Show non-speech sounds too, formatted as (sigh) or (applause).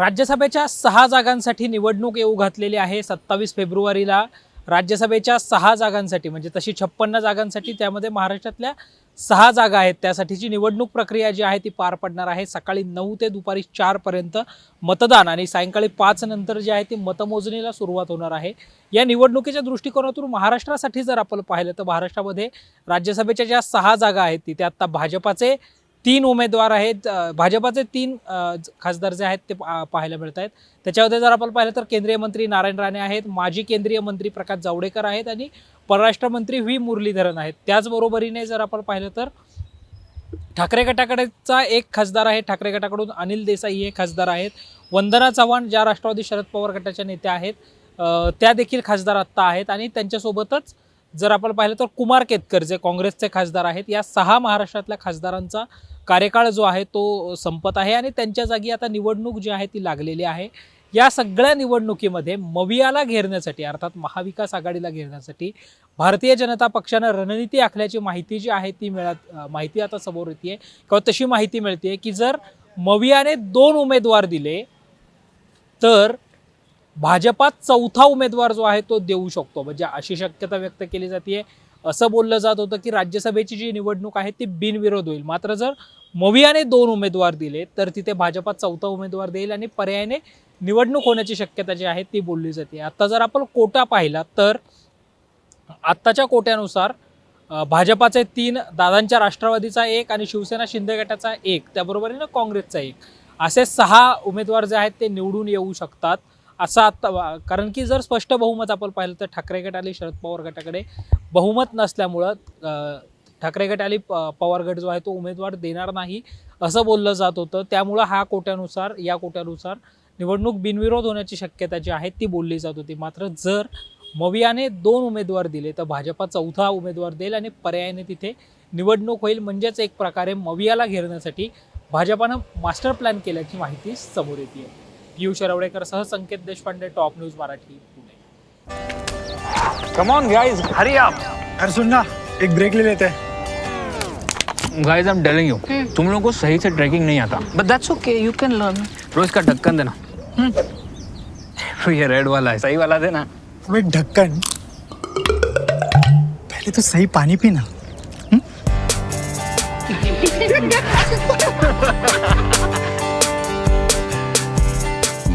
राज्यसभेच्या सहा जागांसाठी निवडणूक येऊ घातलेली आहे. सत्तावीस फेब्रुवारीला राज्यसभेच्या सहा जागांसाठी म्हणजे तशी छप्पन्न जागांसाठी त्यामध्ये महाराष्ट्रातल्या सहा जागा आहेत. त्यासाठीची निवडणूक प्रक्रिया जी आहे ती पार पडणार आहे. सकाळी नऊ ते दुपारी चारपर्यंत मतदान आणि सायंकाळी पाच नंतर आहे ती मतमोजणीला सुरुवात होणार आहे. या निवडणुकीच्या दृष्टिकोनातून महाराष्ट्रासाठी जर आपण पाहिलं तर महाराष्ट्रामध्ये राज्यसभेच्या ज्या सहा जागा आहेत तिथे आत्ता भाजपाचे तीन उमेदवार आहेत भाजपाचे तीन खासदार जे आहेत ते पा- पाहायला मिळत आहेत त्याच्यामध्ये जर आपण पाहिलं तर केंद्रीय मंत्री नारायण राणे आहेत माजी केंद्रीय मंत्री प्रकाश जावडेकर आहेत आणि परराष्ट्र मंत्री व्ही. मुरलीधरन आहेत. त्याचबरोबरीने जर आपण पाहिलं तर ठाकरे गटाकडेचा एक खासदार आहे ठाकरे गटाकडून अनिल देसाई हे खासदार आहेत. वंदना चव्हाण ज्या राष्ट्रवादी शरद पवार गटाच्या नेत्या आहेत त्या देखील खासदार आत्ता आहेत आणि त्यांच्यासोबतच जर आपण पाहिलं तर कुमार केतकर जे काँग्रेसचे खासदार आहेत या सहा महाराष्ट्रातल्या खासदारांचा कार्यकाळ जो आहे तो संपत आहे आणि त्यांच्या जागी आता निवडणूक जी आहे ती लागलेली आहे. या सगळ्या निवडणुकीमध्ये मवियाला घेरण्यासाठी अर्थात महाविकास आघाडीला घेरण्यासाठी भारतीय जनता पक्षानं रणनीती आखल्याची माहिती जी आहे ती मिळत माहिती आता समोर येते किंवा तशी माहिती मिळते की जर मवियाने दोन उमेदवार दिले तर भाजपात चौथा उमेदवार जो आहे तो देऊ शकतो. म्हणजे अशी शक्यता व्यक्त केली जाते. असं बोललं जात होतं की राज्यसभेची जी निवडणूक आहे ती बिनविरोध होईल. मात्र जर मवियाने दोन उमेदवार दिले तर तिथे भाजपात चौथा उमेदवार देईल आणि पर्यायाने निवडणूक होण्याची शक्यता जी आहे ती बोलली जाते. आता जर आपण कोटा पाहिला तर आत्ताच्या कोट्यानुसार भाजपाचे तीन दादांच्या राष्ट्रवादीचा एक आणि शिवसेना शिंदे गटाचा एक त्याबरोबरीनं काँग्रेसचा एक. असे सहा उमेदवार जे आहेत ते निवडून येऊ शकतात. असं आत्ता कारण की जर स्पष्ट बहुमत आपण पाहिलं तर ठाकरे गट आणि शरद पवार गटाकडे बहुमत नसल्यामुळं ठाकरे गट आणि प- पवार गट जो आहे तो उमेदवार देणार नाही असं बोललं जात होतं. त्यामुळं हा कोट्यानुसार या कोट्यानुसार निवडणूक बिनविरोध होण्याची शक्यता जी आहे ती बोलली जात होती. मात्र जर मवियाने दोन उमेदवार दिले तर भाजपा चौथा उमेदवार देईल आणि पर्यायाने तिथे निवडणूक होईल म्हणजेच एक प्रकारे मवियाला घेरण्यासाठी भाजपानं मास्टर प्लॅन केल्याची माहिती समोर येते पियुष शरवडेकर सह Sanket Deshpande top news Marathi Pune. Come on guys hurry up अरे सुन ना एक ब्रेक ले लेते हैं. Guys I am telling you तुम लोगों को सही से ट्रैकिंग नहीं आता. But that's okay you can learn रोज का ढक्कन देना. तो (laughs) ये रेड वाला है सही वाला देना. अबे ढक्कन. पहले तो सही पानी पीना. (laughs) (laughs)